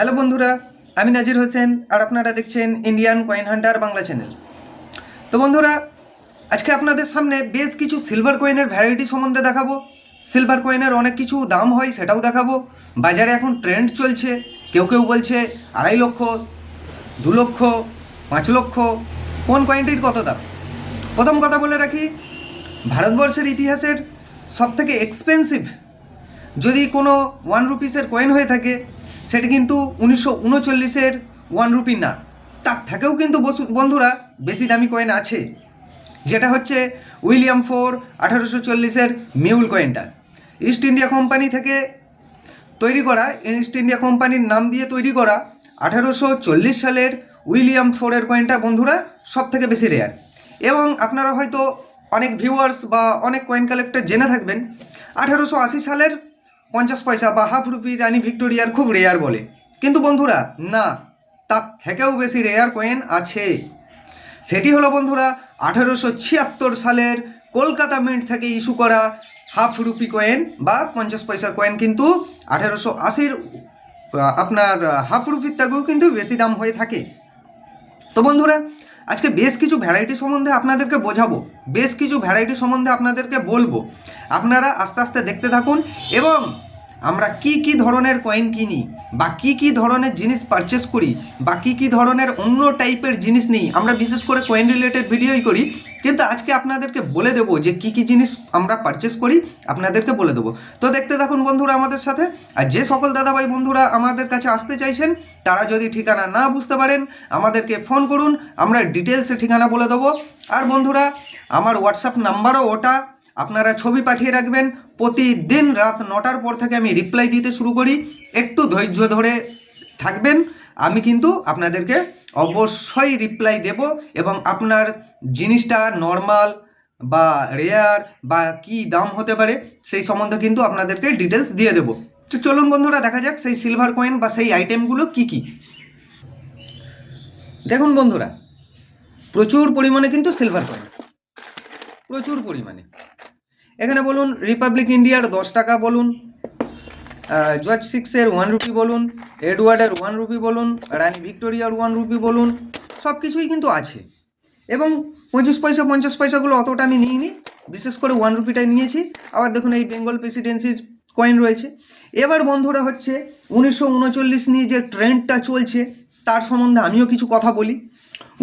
Hello বন্ধুরা, আমি নাজির হোসেন আর আপনারা দেখছেন Indian coin hunter Bangla channel তো বন্ধুরা, আজকে আপনাদের সামনে বেশ কিছু সিলভার কয়েনের ভ্যারাইটি সম্বন্ধে দেখাবো। সিলভার কয়েনের অনেক কিছু দাম হয় সেটাও দেখাবো। বাজারে এখন ট্রেন্ড চলছে। কেউ কেউ বলছে আড়াই লক্ষ, দু লক্ষ, পাঁচ লক্ষ, কোন কয়েনটির কত দাম? প্রথম কথা বলে রাখি, ভারতবর্ষের ইতিহাসের সবথেকে এক্সপেন্সিভ যদি কোনো ওয়ান রুপিসের কয়েন হয়ে থাকে সেটা কিন্তু উনিশশো উনচল্লিশের ওয়ান রুপি না। তার থেকেও কিন্তু বন্ধুরা বেশি দামি কয়েন আছে। যেটা হচ্ছে উইলিয়াম ফোর আঠারোশো চল্লিশের মিউল কয়েনটা ইস্ট ইন্ডিয়া কোম্পানি থেকে তৈরি করা ইস্ট ইন্ডিয়া কোম্পানির নাম দিয়ে তৈরি করা আঠারোশো চল্লিশ সালের উইলিয়াম ফোরের কয়েনটা বন্ধুরা সব থেকে বেশি রেয়ার এবং আপনারা হয়তো অনেক ভিউয়ার্স বা অনেক কয়েন কালেক্টর জেনে থাকবেন, আঠারোশো আশি সালের পঞ্চাশ পয়সা বা হাফ রুপি রানী ভিক্টোরিয়ার খুব রেয়ার বলে। কিন্তু বন্ধুরা, না, তার থেকেও বেশি রেয়ার কয়েন আছে। সেটি হলো বন্ধুরা, আঠারোশো ছিয়াত্তর সালের কলকাতা মিন্ট থেকে ইস্যু করা হাফ রুপি কয়েন বা পঞ্চাশ পয়সার কয়েন কিন্তু আঠারোশো আশির আপনার হাফ রুপির থেকেও কিন্তু বেশি দাম হয়ে থাকে। তো বন্ধুরা আজকে বেশ কিছু ভ্যারাইটি সম্বন্ধে আপনাদেরকে বোঝাবো, বেশ কিছু ভ্যারাইটি সম্বন্ধে আপনাদেরকে বলব। আপনারা আস্তে আস্তে দেখতে থাকুন এবং আমরা কি কি ধরনের কয়েন কিনি, বা কি কি ধরনের জিনিস পারচেস করি, বা কি কি ধরনের অন্য টাইপের জিনিস নিই, আমরা বিশেষ করে কয়েন রিলেটেড ভিডিওই করি। কিন্তু আজকে আপনাদেরকে বলে দেবো যে কি কি জিনিস আমরা পারচেস করি, আপনাদেরকে বলে দেবো। তো দেখতে থাকুন বন্ধুরা আমাদের সাথে, আর যে সকল দাদাভাই বন্ধুরা আমাদের কাছে আসতে চাইছেন, তারা যদি ঠিকানা না বুঝতে পারেন, আমাদেরকে ফোন করুন, আমরা ডিটেলসে ঠিকানা বলে দেবো। আর বন্ধুরা, আমার হোয়াটসঅ্যাপ নাম্বারও ওটা আপনারা ছবি পাঠিয়ে রাখবেন। প্রতিদিন রাত নটার পর থেকে আমি রিপ্লাই দিতে শুরু করি। একটু ধৈর্য ধরে থাকবেন। আমি কিন্তু আপনাদেরকে অবশ্যই রিপ্লাই দেব এবং আপনার জিনিসটা নর্মাল বা রেয়ার বা কি দাম হতে পারে সেই সম্বন্ধে কিন্তু আপনাদেরকে ডিটেলস দিয়ে দেবো। তো চলুন বন্ধুরা, দেখা যাক সেই সিলভার কয়েন বা সেই আইটেমগুলো কি কি। দেখুন বন্ধুরা, প্রচুর পরিমাণে কিন্তু সিলভার কয়েন প্রচুর পরিমাণে। এখানে বলুন রিপাবলিক ইন্ডিয়ার দশ টাকা বলুন জর্জ সিক্সের ওয়ান রুপি বলুন এডওয়ার্ডের ওয়ান রুপি বলুন রানী ভিক্টোরিয়ার ওয়ান রুপি বলুন, সব কিছুই কিন্তু আছে। এবং পঁচিশ পয়সা, পঞ্চাশ পয়সাগুলো অতটা আমি নিইনি, বিশেষ করে ওয়ান রুপিটাই নিয়েছি। আবার দেখুন, এই বেঙ্গল প্রেসিডেন্সির কয়েন রয়েছে। এবার বন্ধুরা হচ্ছে, উনিশশো উনচল্লিশ নিয়ে যে ট্রেন্ডটা চলছে, তার সম্বন্ধে আমিও কিছু কথা বলি।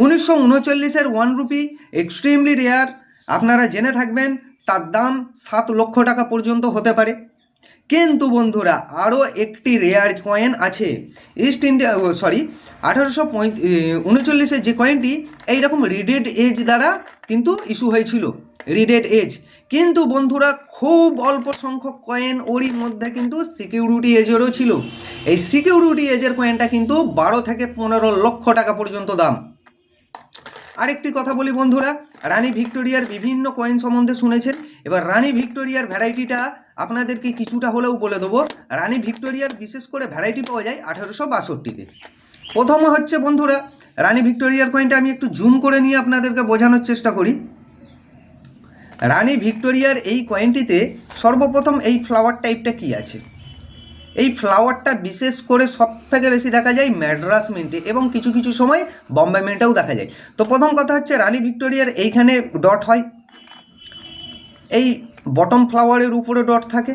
উনিশশো উনচল্লিশের ওয়ান রুপি এক্সট্রিমলি রেয়ার আপনারা জেনে থাকবেন তার দাম সাত লক্ষ টাকা পর্যন্ত হতে পারে। কিন্তু বন্ধুরা, আরও একটি রেয়ার কয়েন আছে। ইস্ট ইন্ডিয়া সরি আঠারোশো উনচল্লিশের যে কয়েনটি এইরকম রিডেড এজ দ্বারা কিন্তু ইস্যু হয়েছিল। Reeded edge. কিন্তু বন্ধুরা, খুব অল্প সংখ্যক কয়েন ওরই মধ্যে কিন্তু সিকিউরিটি এজেরও ছিল। এই সিকিউরিটি এজের কয়েনটা কিন্তু বারো থেকে পনেরো লক্ষ টাকা পর্যন্ত দাম। আরেকটি কথা বলি বন্ধুরা, রানী ভিক্টোরিয়ার বিভিন্ন কয়েন সম্বন্ধে শুনেছেন। এবার রানী ভিক্টোরিয়ার ভ্যারাইটিটা আপনাদেরকে কিছুটা হলেও বলে দেবো। রানী ভিক্টোরিয়ার বিশেষ করে ভ্যারাইটি পাওয়া যায় আঠারোশো বাষট্টিতে। প্রথম হচ্ছে বন্ধুরা, রানী ভিক্টোরিয়ার কয়েনটা আমি একটু জুম করে নিয়ে আপনাদেরকে বোঝানোর চেষ্টা করি। রানী ভিক্টোরিয়ার এই কয়েনটিতে সর্বপ্রথম এই ফ্লাওয়ার টাইপটা কি আছে? এই ফ্লাওয়ারটা বিশেষ করে সব থেকে বেশি দেখা যায় ম্যাড্রাস মিন্টে এবং কিছু কিছু সময় বম্বে মিন্টেও দেখা যায়। তো প্রথম কথা হচ্ছে রানী ভিক্টোরিয়ার এইখানে ডট হয়। এই বটম ফ্লাওয়ারের উপরে ডট থাকে,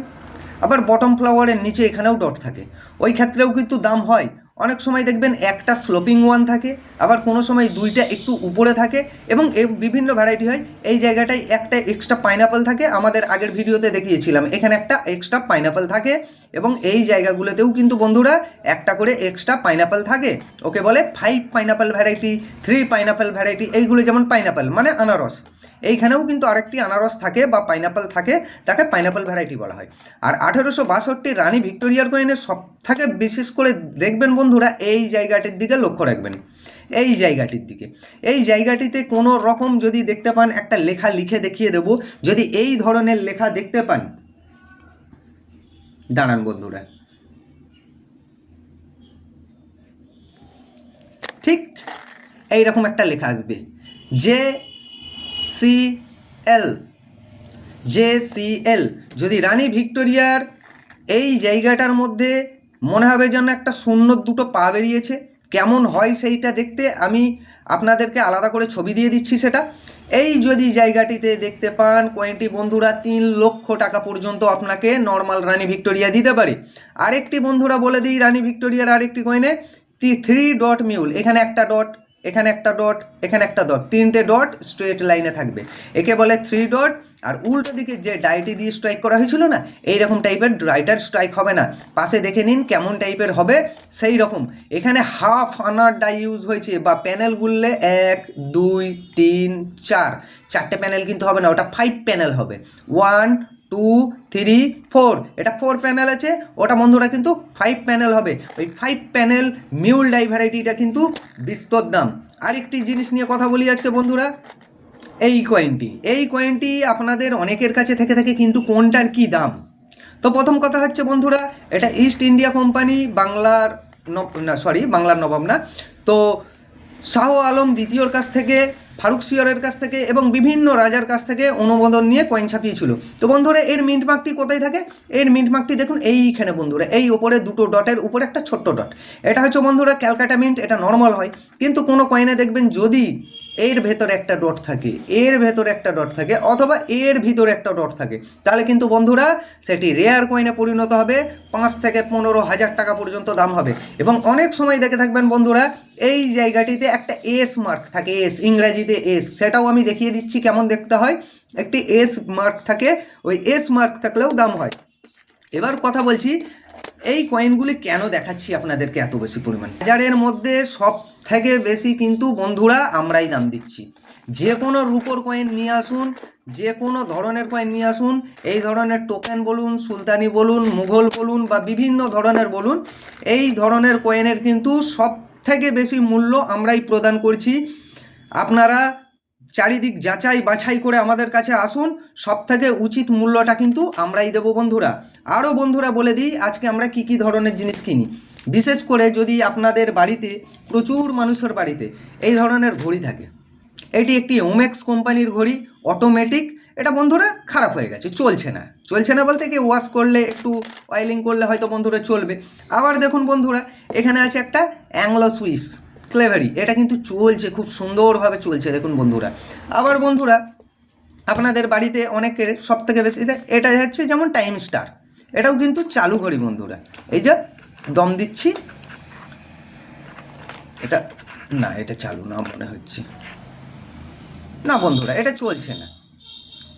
আবার বটম ফ্লাওয়ারের নিচে এখানেও ডট থাকে। ওই ক্ষেত্রেও কিন্তু দাম হয়। অনেক সময় দেখবেন একটা স্লোপিং ওয়ান থাকে, আবার কোনো সময় দুইটা একটু উপরে থাকে এবং এ বিভিন্ন ভ্যারাইটি হয়। এই জায়গাটায় একটা এক্সট্রা পাইনাপল থাকে। আমাদের আগের ভিডিওতে দেখিয়েছিলাম, এখানে একটা এক্সট্রা পাইনাপল থাকে। এবং এই জায়গাগুলোতেও কিন্তু বন্ধুরা একটা করে এক্সট্রা পাইনাপল থাকে। ওকে বলে five pineapple variety three pineapple variety এইগুলো যেমন পাইনাপল মানে আনারস। এইখানেও কিন্তু আরেকটি আনারস থাকে বা পাইনাপেল থাকে, তাকে পাইনাপল ভ্যারাইটি বলা হয়। আর আঠেরোশো বাষট্টি রানী ভিক্টোরিয়ার কয়েনের সব থেকে বিশেষ করে দেখবেন বন্ধুরা, এই জায়গাটির দিকে লক্ষ্য রাখবেন। এই জায়গাটির দিকে। এই জায়গাটিতে কোনো রকম যদি দেখতে পান, একটা লেখা লিখে দেখিয়ে দেব। যদি এই ধরনের লেখা দেখতে পান দাঁড়ান বন্ধুরা। ঠিক এইরকম একটা লেখা আসবে। যে C L. J C L. যদি রানী ভিক্টোরিয়ার এই জায়গাটার মধ্যে মনে হবে যেন একটা শূন্য দুটো পা বেরিয়েছে, কেমন হয় সেইটা দেখতে আমি আপনাদেরকে আলাদা করে ছবি দিয়ে দিচ্ছি সেটা। এই যদি জায়গাটিতে দেখতে পান, কয়েনটি বন্ধুরা তিন লক্ষ টাকা পর্যন্ত আপনাকে নর্মাল রানী ভিক্টোরিয়া দিতে পারে। আরেকটি বন্ধুরা বলে দিই, রানী ভিক্টোরিয়ার আরেকটি কয়েনে থ্রি ডট মিউল এখানে একটা ডট এখানে একটা ডট, এখানে একটা ডট, তিনটে ডট স্ট্রেট লাইনে থাকবে। একে বলে থ্রি ডট আর উল্টো দিকে যে ডাইটি দিয়ে স্ট্রাইক করা হয়েছিল না এই রকম টাইপের রাইটার স্ট্রাইক হবে না। পাশে দেখে নিন কেমন টাইপের হবে সেই রকম এখানে হাফ আনার ডাই ইউজ হয়েছে, বা প্যানেল গুললে এক, দুই, তিন, চার। চারটে প্যানেল কিন্তু হবে না, ওটা ফাইভ প্যানেল হবে। ওয়ান টু থ্রি ফোর এটা ফোর প্যানেল আছে, ওটা বন্ধুরা কিন্তু ফাইভ প্যানেল হবে। ওই ফাইভ প্যানেল মিউল ডাই ভ্যারাইটিটা কিন্তু বিস্তর দাম। আরেকটি জিনিস নিয়ে কথা বলি আজকে বন্ধুরা, এই কয়েনটি এই কয়েনটি আপনাদের অনেকের কাছে থেকে থেকে কিন্তু কোনটার কি দাম? তো প্রথম কথা হচ্ছে বন্ধুরা, এটা ইস্ট ইন্ডিয়া কোম্পানি বাংলার না সরি বাংলার নবাব না। তো শাহ আলম দ্বিতীয়র কাছ থেকে ফারুক সিয়রের কাছ থেকে এবং বিভিন্ন রাজার কাছ থেকে অনুমোদন নিয়ে কয়েন ছাপিয়েছিল। তো বন্ধুরা, এর মিন্ট মার্কটি কোথায় থাকে? এর মিন্ট মার্কটি দেখুন এইখানে বন্ধুরা, এই ওপরে দুটো ডটের উপরে একটা ছোট্ট ডট এটা হচ্ছে বন্ধুরা, ক্যালকাটা মিন্ট এটা নর্মাল হয়। কিন্তু কোনো কয়েনে দেখবেন যদি এর ভেতরে একটা ডট থাকে, এর ভেতরে একটা ডট থাকে, অথবা এর ভিতরে একটা ডট থাকে। তাহলে কিন্তু বন্ধুরা, সেটি রেয়ার কয়েনে পরিণত হবে, পাঁচ থেকে পনেরো হাজার টাকা পর্যন্ত দাম হবে। এবং অনেক সময় দেখে থাকবেন বন্ধুরা, এই জায়গাটিতে একটা এস মার্ক থাকে এস ইংরাজিতে এস সেটাও আমি দেখিয়ে দিচ্ছি কেমন দেখতে হয়। একটি এস মার্ক থাকে, ওই এস মার্ক থাকলেও দাম হয়। এবার কথা বলছি, এই কয়েনগুলি কেন দেখাচ্ছি আপনাদেরকে এত বেশি পরিমাণ? বাজারের মধ্যে সব থেকে বেশি কিন্তু বন্ধুরা আমরাই দাম দিচ্ছি। যে কোনো রুপোর কয়েন নিয়ে আসুন, যে কোনো ধরনের কয়েন নিয়ে আসুন, এই ধরনের টোকেন বলুন, সুলতানি বলুন, মুঘল বলুন বা বিভিন্ন ধরনের বলুন, এই ধরনের কয়েনের কিন্তু সব থেকে বেশি মূল্য আমরাই প্রদান করছি। আপনারা চারিদিক যাচাই বাছাই করে আমাদের কাছে আসুন সব থেকে উচিত মূল্যটা কিন্তু আমরাই দেবো বন্ধুরা। আরও বন্ধুরা বলে দিই, আজকে আমরা কি কি ধরনের জিনিস কিনি। বিশেষ করে যদি আপনাদের বাড়িতে প্রচুর মানুষের বাড়িতে এই ধরনের ঘড়ি থাকে, এটি একটি ওমেক্স কোম্পানির ঘড়ি অটোমেটিক এটা বন্ধুরা খারাপ হয়ে গেছে, চলছে না। চলছে না বলতে কি ওয়াশ করলে একটু অয়েলিং করলে হয়তো বন্ধুরা চলবে। আবার দেখুন বন্ধুরা, এখানে আছে একটা অ্যাংলো সুইস ক্লেভারি এটা কিন্তু চলছে, খুব সুন্দরভাবে চলছে, দেখুন বন্ধুরা। আবার বন্ধুরা, আপনাদের বাড়িতে অনেকের সব থেকে বেশি, এটা- হচ্ছে যেমন টাইম স্টার এটাও কিন্তু চালু ঘড়ি বন্ধুরা। এই যে দম দিচ্ছি। এটা, না, এটা চালু না মনে হচ্ছে। না বন্ধুরা, এটা চলছে না।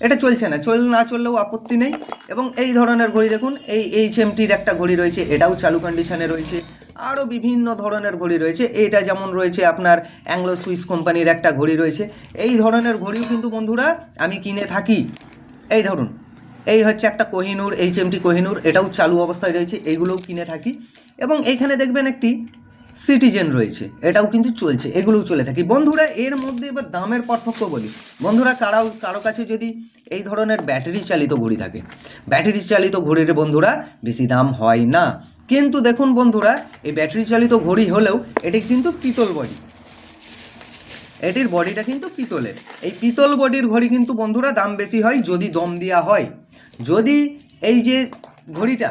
এটা চলছে না, চল, না চললেও আপত্তি নেই। এবং এই ধরনের ঘড়ি দেখুন, এই এইচ এমটির একটা ঘড়ি রয়েছে, এটাও চালু কন্ডিশনে রয়েছে। আরও বিভিন্ন ধরনের ঘড়ি রয়েছে, এটা যেমন রয়েছে আপনার অ্যাংলো সুইস কোম্পানির একটা ঘড়ি রয়েছে। এই ধরনের ঘড়িও কিন্তু বন্ধুরা, আমি কিনে থাকি। এই ধরুন এই হচ্ছে একটা কোহিনুর এইচ এমটি কোহিনুর, এটাও চালু অবস্থায় রয়েছে এইগুলোও কিনে থাকি। এবং এইখানে দেখবেন একটি সিটিজেন রয়েছে, এটাও কিন্তু চলছে, এগুলোও চলে থাকি। বন্ধুরা, এর মধ্যে এবার দামের পার্থক্য বলি। বন্ধুরা, কারাও, কারও কাছে যদি এই ধরনের ব্যাটারি চালিত ঘড়ি থাকে ব্যাটারি চালিত ঘড়ির বন্ধুরা, বেশি দাম হয় না। কিন্তু দেখুন বন্ধুরা, এই ব্যাটারি চালিত ঘড়ি হলেও এটি কিন্তু পিতল বডি এটির বডিটা কিন্তু পিতলের। এই পিতল বডির ঘড়ি কিন্তু বন্ধুরা, দাম বেশি হয়, যদি দম দেওয়া হয়। যদি এই যে ঘড়িটা,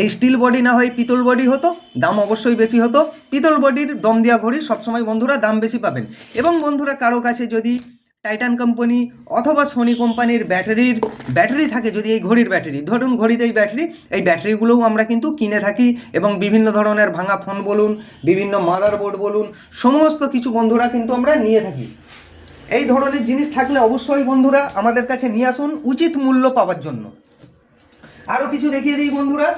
এই স্টিল বডি না হয় পিতল বডি হতো, দাম অবশ্যই বেশি হতো। পিতল বডির দম দেওয়া ঘড়ি সবসময় বন্ধুরা দাম বেশি পাবেন। এবং বন্ধুরা, কারও কাছে যদি টাইটান কোম্পানি অথবা সোনি কোম্পানির ব্যাটারির, ব্যাটারি থাকে যদি এই ঘড়ির ব্যাটারি, ধরুন ঘড়িতে এই ব্যাটারি, এই ব্যাটারিগুলোও আমরা কিন্তু কিনে থাকি এবং বিভিন্ন ধরনের ভাঙা ফোন বলুন, বিভিন্ন মাদারবোর্ড বলুন, সমস্ত কিছু বন্ধুরা কিন্তু আমরা নিয়ে থাকি। এই ধরনের জিনিস থাকলে অবশ্যই বন্ধুরা আমাদের কাছে নিয়ে আসুন উচিত মূল্য পাওয়ার জন্য। আরও কিছু দেখিয়ে দিই বন্ধুরা।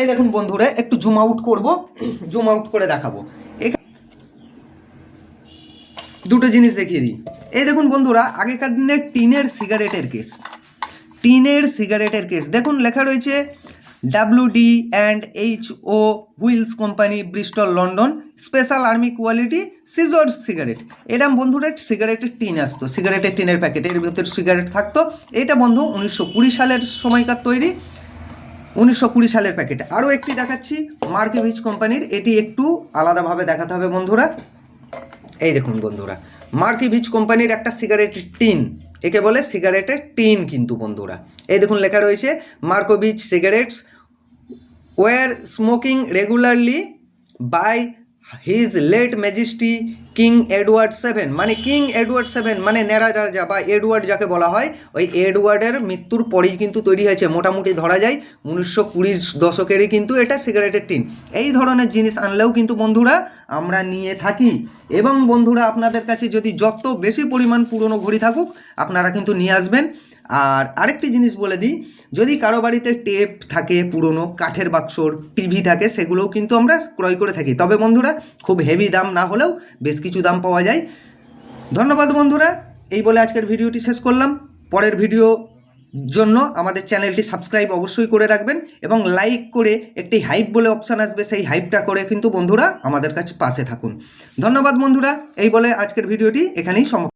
এই দেখুন বন্ধুরা, একটু জুম আউট করব জুম আউট করে দেখাবো। দুটো জিনিস দেখিয়ে দিই। এই দেখুন বন্ধুরা, আগেকার দিনে টিনের সিগারেটের কেস টিনের সিগারেটের কেস দেখুন লেখা রয়েছে W D and H O Wills company Bristol London special army quality scissors cigarette এরম বন্ধুরা সিগারেটের টিন আসতো সিগারেটের টিনের প্যাকেট এর ভেতর সিগারেট থাকতো। এটা বন্ধু উনিশশো কুড়ি সালের সময়কার তৈরি, উনিশশো কুড়ি সালের প্যাকেট আরও একটি দেখাচ্ছি মার্কেভিচ কোম্পানির এটি একটু আলাদাভাবে দেখাতে হবে বন্ধুরা। এই দেখুন বন্ধুরা মার্কিভিচ কোম্পানির একটা সিগারেটের টিন, একে বলে সিগারেটের টিন কিন্তু বন্ধুরা। এই দেখুন লেখা রয়েছে Markovitch cigarettes were smoking regularly by his late majesty King Edward seven মানে কিং এডওয়ার্ড সেভেন মানে নেড়া রাজা বা এডওয়ার্ড যাকে বলা হয়, ওই এডওয়ার্ডের মৃত্যুর পরেই কিন্তু তৈরি হয়েছে। মোটামুটি ধরা যায়, উনিশশো কুড়ির দশকেরই কিন্তু এটা সিগারেটের টিন। এই ধরনের জিনিস আনলেও কিন্তু বন্ধুরা আমরা নিয়ে থাকি। এবং বন্ধুরা, আপনাদের কাছে যদি যত বেশি পরিমাণ পুরনো ঘড়ি থাকুক, আপনারা কিন্তু নিয়ে আসবেন। আর আরেকটি জিনিস বলে দিই, যদি কারও বাড়িতে টেপ থাকে, পুরনো কাঠের বাক্সর টিভি থাকে, সেগুলোও কিন্তু আমরা ক্রয় করে থাকি। তবে বন্ধুরা, খুব হেভি দাম না হলেও বেশ কিছু দাম পাওয়া যায়। ধন্যবাদ বন্ধুরা, এই বলে আজকের ভিডিওটি শেষ করলাম। পরের ভিডিও জন্য আমাদের চ্যানেলটি সাবস্ক্রাইব অবশ্যই করে রাখবেন এবং লাইক করে একটি হাইপ বলে অপশান আসবে, সেই হাইপটা করে কিন্তু বন্ধুরা আমাদের কাছে পাশে থাকুন। ধন্যবাদ বন্ধুরা, এই বলে আজকের ভিডিওটি এখানেই সমাপ্ত।